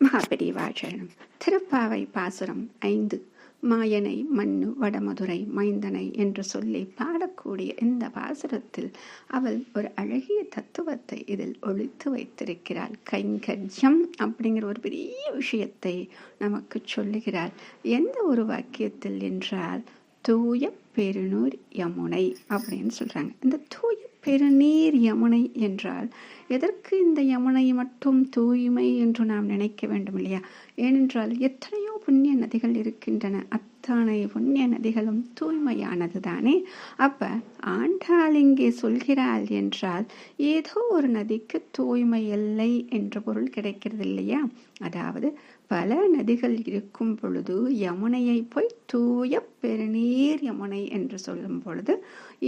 மகாபெரிவாச்சரணம் திருப்பாவை பாசுரம் ஐந்து. மாயனை மண்ணு வடமதுரை மைந்தனை என்று சொல்லி பாடக்கூடிய இந்த பாசுரத்தில் அவள் ஒரு அழகிய தத்துவத்தை இதில் ஒழித்து வைத்திருக்கிறாள். கைங்கரியம் அப்படிங்கிற ஒரு பெரிய விஷயத்தை நமக்கு சொல்லுகிறாள். எந்த ஒரு வாக்கியத்தில் என்றால் தூய பெருநூர் யமுனை அப்படின்னு சொல்கிறாங்க இந்த தூய பெருநீர் யமுனை என்றால் எதற்கு இந்த யமுனை மட்டும் தூய்மை என்று நாம் நினைக்க வேண்டும் இல்லையா? ஏனென்றால் எத்தனையோ புண்ணிய நதிகள் இருக்கின்றன. அத்தனை புண்ணிய நதிகளும் தூய்மையானது தானே. அப்ப ஆண்டாள் இங்கே சொல்கிறாள் என்றால் ஏதோ ஒரு நதிக்கு தூய்மை இல்லை என்ற பொருள் கிடைக்கிறது இல்லையா? அதாவது பல நதிகள் இருக்கும் பொழுது யமுனையை போய் தூய பெருநீர் யமுனை என்று சொல்லும் பொழுது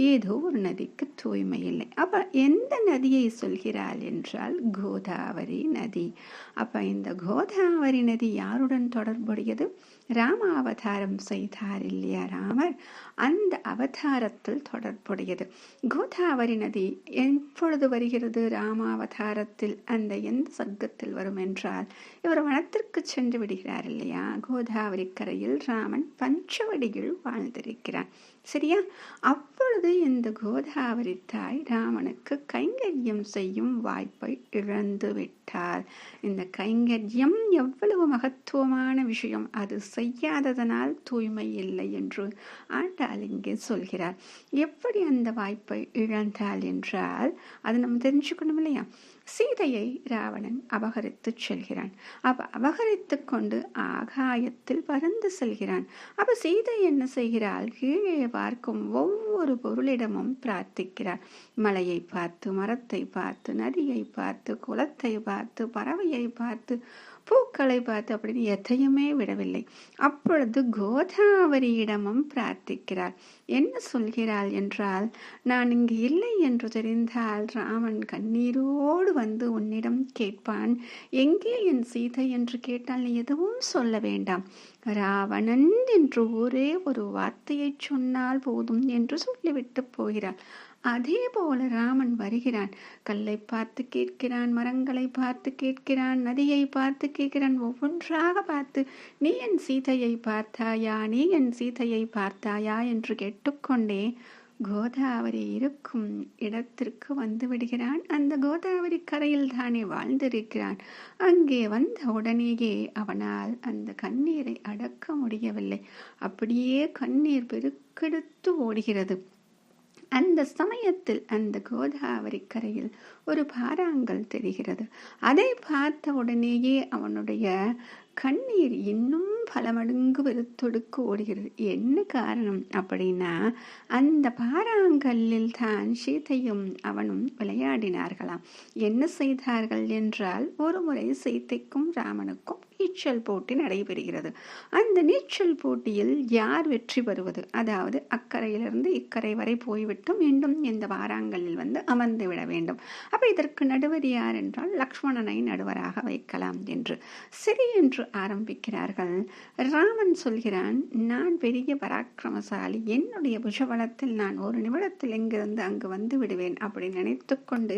ஏதோ ஒரு நதிக்கு தூய்மை இல்லை. அப்ப எந்த நதியை சொல்கிறாள் என்றால் கோதாவரி நதி. அப்ப இந்த கோதாவரி நதி யாருடன் தொடர்புடையது? ராம அவதாரம் செய்தார் இல்லையா ராமர்? அந்த அவதாரத்தில் தொடர்புடையது. கோதாவரி நதி எப்பொழுது வருகிறது? ராம அவதாரத்தில் அந்த எந்த சர்க்கத்தில் வரும் என்றால் இவர் வனத்திற்கு சென்று விடுகிறார் இல்லையா? கோதாவரி கரையில் ராமன் பஞ்சவடியில் வாழ்ந்திருக்கிறான் சரியா? அப்பொழுது இந்த கோதாவரி தாய் ராமனுக்கு கைங்கரியம் செய்யும் வாய்ப்பை இழந்து விட்டார். இந்த கைங்கரியம் எவ்வளவு மகத்துவமான விஷயம். அது செய்யாததனால் தூய்மை இல்லை என்று ஆண்டாள் இங்கே சொல்கிறார். எப்படி அந்த வாய்ப்பை இழந்தாள் என்றால் அது நம்ம தெரிஞ்சுக்கணும் இல்லையா? சீதையை ராவணன் அபகரித்து செல்கிறான். அவ அபகரித்து கொண்டு ஆகாயத்தில் பறந்து செல்கிறான். அப்ப சீதை என்ன செய்கிறாள்? கீழே பார்க்கும் ஒவ்வொரு பொருளிடமும் பிரார்த்திக்கிறார். மலையை பார்த்து மரத்தை பார்த்து நதியை பார்த்து குளத்தை பார்த்து பறவையை பார்த்து பூக்களை பார்த்து அப்படின்னு எதையுமே விடவில்லை. அப்பொழுது கோதாவரியிடமும் பிரார்த்திக்கிறார். என்ன சொல்கிறாள் என்றால் நான் இங்கு இல்லை என்று தெரிந்தால் ராமன் கண்ணீரோடு வந்து உன்னிடம் கேட்பான். எங்கே என் சீதை என்று கேட்டால் நீ எதுவும் சொல்ல வேண்டாம். ராவணன் என்று ஒரே ஒரு வார்த்தையை சொன்னால் போதும் என்று சொல்லிவிட்டு போகிறாள். அதே போல ராமன் வருகிறான். கல்லை பார்த்து கேட்கிறான் மரங்களை பார்த்து கேட்கிறான் நதியை பார்த்து கேட்கிறான் ஒவ்வொன்றாக பார்த்து நீ என் சீதையை பார்த்தாயா? நீ என் சீதையை பார்த்தாயா? என்று கேட்டுக்கொண்டே கோதாவரி இருக்கும் இடத்திற்கு வந்து விடுகிறான். அந்த கோதாவரி கரையில் தானே வாழ்ந்திருக்கிறான். அங்கே வந்த உடனேயே அவனால் அந்த கண்ணீரை அடக்க முடியவில்லை. அப்படியே கண்ணீர் பெருக்கெடுத்து ஓடுகிறது. அந்த சமயத்தில் அந்த கோதாவரி கரையில் ஒரு பாறாங்கல் தெரிகிறது. அதை பார்த்த உடனேயே அவனுடைய கண்ணீர் இன்னும் பல மடங்கு வெறுத்தொடுக்கு ஓடுகிறது. என்ன காரணம் அப்படின்னா அந்த பாறாங்கல்லில் தான் சீதையும் அவனும் விளையாடினார்களாம். என்ன செய்தார்கள் என்றால் ஒரு முறை சீதைக்கும் ராமனுக்கும் நீச்சல் போட்டி நடைபெறுகிறது. அந்த நீச்சல் போட்டியில் யார் வெற்றி பெறுவது? அதாவது அக்கறையிலிருந்து இக்கரை வரை போய்விட்டு மீண்டும் இந்த வாராங்களில் வந்து அமர்ந்து விட வேண்டும். அப்போ இதற்கு நடுவர் யார் என்றால் லக்ஷ்மணனை நடுவராக வைக்கலாம் என்று. சரி என்று ஆரம்பிக்கிறார்கள். ராமன் சொல்கிறான் நான் பெரிய பராக்கிரமசாலி. என்னுடைய புஜபலத்தில் நான் ஒரு நிமிடத்தில் இங்கிருந்து அங்கு வந்து விடுவேன்? அப்படி நினைத்து கொண்டு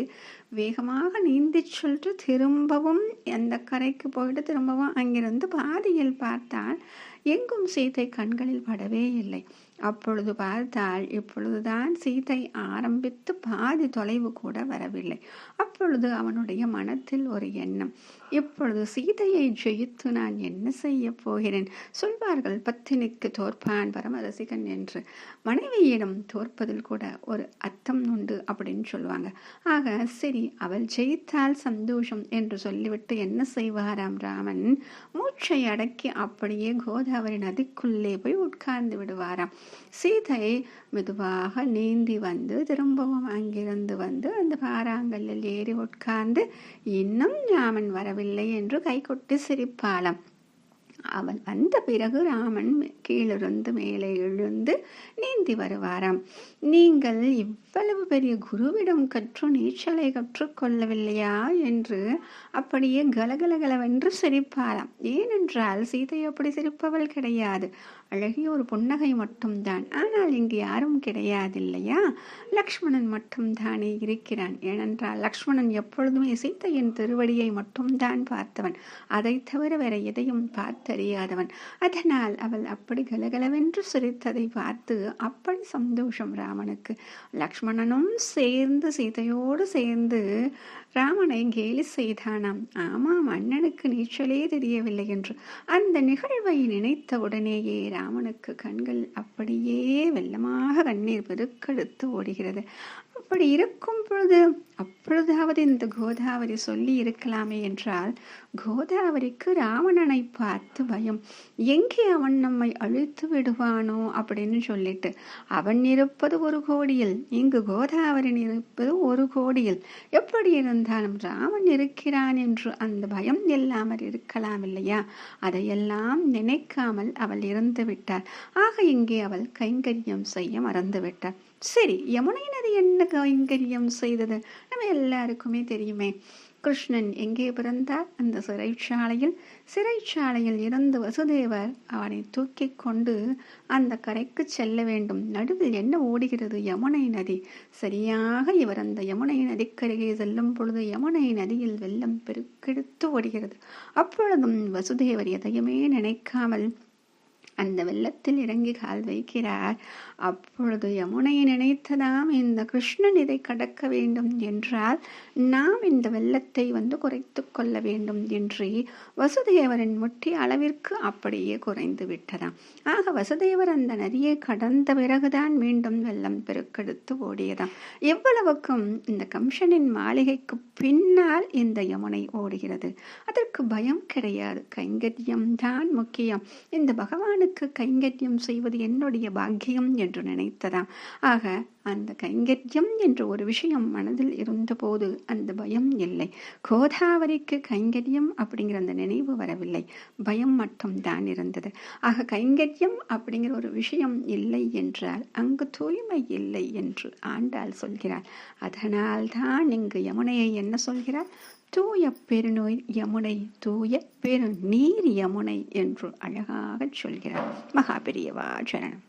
வேகமாக நீந்தி சொல்லிட்டு திரும்பவும் அந்த கரைக்கு போயிட்டு திரும்பவும் அங்கிருந்து பாதியில் பார்த்தால் எங்கும் சீதை கண்களில் படவே இல்லை. அப்பொழுது பார்த்தால் இப்பொழுதுதான் சீதை ஆரம்பித்து பாதி தொலைவு கூட வரவில்லை. அப்பொழுது அவனுடைய மனத்தில் ஒரு எண்ணம். இப்பொழுது சீதையை ஜெயித்து நான் என்ன செய்ய போகிறேன்? சொல்வார்கள் பத்தினிக்கு தோற்பான் பரமரசிகன் என்று. மனைவியிடம் தோற்பதில் கூட ஒரு அர்த்தம் உண்டு அப்படின்னு சொல்லுவாங்க ஆக சரி அவள் ஜெயித்தால் சந்தோஷம் என்று சொல்லிவிட்டு என்ன செய்வாராம் ராமன்? மூச்சை அடக்கி அப்படியே கோதாவரி நதிக்குள்ளே போய் உட்கார்ந்து விடுவாராம். சீதை மெதுவாக நீந்தி வந்து திரும்பவும் அங்கிருந்து வந்து அந்த பாறாங்கல்லில் ஏறி உட்கார்ந்து இன்னும் ராமன் வரவில்லை என்று கைகொட்டி சிரிப்பாளாம். அவன் வந்த பிறகு ராமன் கீழிருந்து மேலே எழுந்து நீந்தி வருவாராம். நீங்கள் இவ்வளவு பெரிய குருவிடம் கற்று நீச்சலை கற்றுக்கொள்ளவில்லையா என்று அப்படியே கலகலகலவென்று சிரிப்பாராம் ஏனென்றால் சீதை அப்படி சிரிப்பவள் கிடையாது. அழகிய ஒரு புன்னகை மட்டும்தான். ஆனால் இங்கு யாரும் கிடையாதில்லையா? லக்ஷ்மணன் மட்டும்தானே இருக்கிறான். ஏனென்றால் லக்ஷ்மணன் எப்பொழுதுமே சீத்தையின் திருவடியை மட்டும்தான் பார்த்தவன். அதை தவிர வேற எதையும் பார்த்தறியாதவன். அதனால் அவள் அப்படி கலகலவென்று சிரித்ததை பார்த்து அப்படி சந்தோஷம் ராமனுக்கு. லக்ஷ்மணனும் சேர்ந்து சீதையோடு சேர்ந்து ராமனை கேலி செய்தானாம். ஆமாம் அண்ணனுக்கு நீச்சலே தெரியவில்லை என்று. அந்த நிகழ்வை நினைத்த உடனேயே ராமனுக்கு கண்கள் அப்படியே வெள்ளமாக கண்ணீர் பெருக்கெடுத்து ஓடுகிறது. அப்படி இருக்கும் பொழுது அப்பொழுதாவது இந்த கோதாவரி சொல்லி இருக்கலாமே என்றால் கோதாவரிக்கு ராவணனை பார்த்து பயம். எங்கே அவன் நம்மை அழித்து விடுவானோ அப்படின்னு சொல்லிட்டு அவன் இருப்பது ஒரு கோடியில் இங்கு கோதாவரின் இருப்பது ஒரு கோடியில். எப்படி இருந்தாலும் ராவன் இருக்கிறான் என்று அந்த பயம் இல்லாமல் இருக்கலாம் இல்லையா? அதையெல்லாம் நினைக்காமல் அவள் இறந்து விட்டாள் ஆக இங்கே அவள் கைங்கரியம் செய்ய மறந்து விட்டாள் சரி யமுனை நதி என்ன கைங்கரியம் செய்தது? நம்ம எல்லாருக்குமே தெரியுமே. கிருஷ்ணன் எங்கே பிறந்தார்? அந்த சிறைச்சாலையில். சிறைச்சாலையில் இருந்து வசுதேவர் அவனை தூக்கி கொண்டு அந்த கரைக்கு செல்ல வேண்டும். நடுவில் என்ன ஓடுகிறது? யமுனை நதி. சரியாக இவர் அந்த யமுனை நதிக்கருகே செல்லும் பொழுது யமுனை நதியில் வெள்ளம் பெருக்கெடுத்து ஓடுகிறது. அப்பொழுதும் வசுதேவர் எதையுமே நினைக்காமல் அந்த வெள்ளத்தில் இறங்கி கால் வைக்கிறார். அப்பொழுது யமுனையை நினைத்ததாம் இந்த கிருஷ்ணன் இதை கடக்க வேண்டும் என்றால் நாம் இந்த வெள்ளத்தை வந்து குறைத்து கொள்ள வேண்டும் என்று வசுதேவரின் முட்டி அளவிற்கு அப்படியே குறைந்து விட்டதாம். ஆக வசுதேவர் அந்த நதியை கடந்த பிறகுதான் மீண்டும் வெள்ளம் பெருக்கெடுத்து ஓடியதாம். எவ்வளவுக்கும் இந்த கம்சனின் மாளிகைக்கு பின்னால் இந்த யமுனை ஓடுகிறது. அதற்கு பயம் கிடையாது. கைங்கரியம் தான் முக்கியம். இந்த பகவானுக்கு கைங்கரியம் செய்வது என்னுடைய பாக்கியம் என்று நினைத்ததாம். ஆக அந்த கைங்கரியம் என்ற ஒரு விஷயம் மனதில் இருந்தபோது அந்த பயம் இல்லை. கோதாவரிக்கு கைங்கரியம் அப்படிங்கிற அந்த நினைவு வரவில்லை. பயம் மட்டும் தான் இருந்தது. ஆக கைங்கரியம் அப்படிங்கிற ஒரு விஷயம் இல்லை என்றால் அங்கு தூய்மை இல்லை என்று ஆண்டாள் சொல்கிறார் அதனால் தான் இங்கு யமுனையை என்ன சொல்கிறார் தூய பெருநோய் யமுனை தூய பெருநீர் யமுனை என்று அழகாக சொல்கிறார் மகாபெரியவா சரணம்.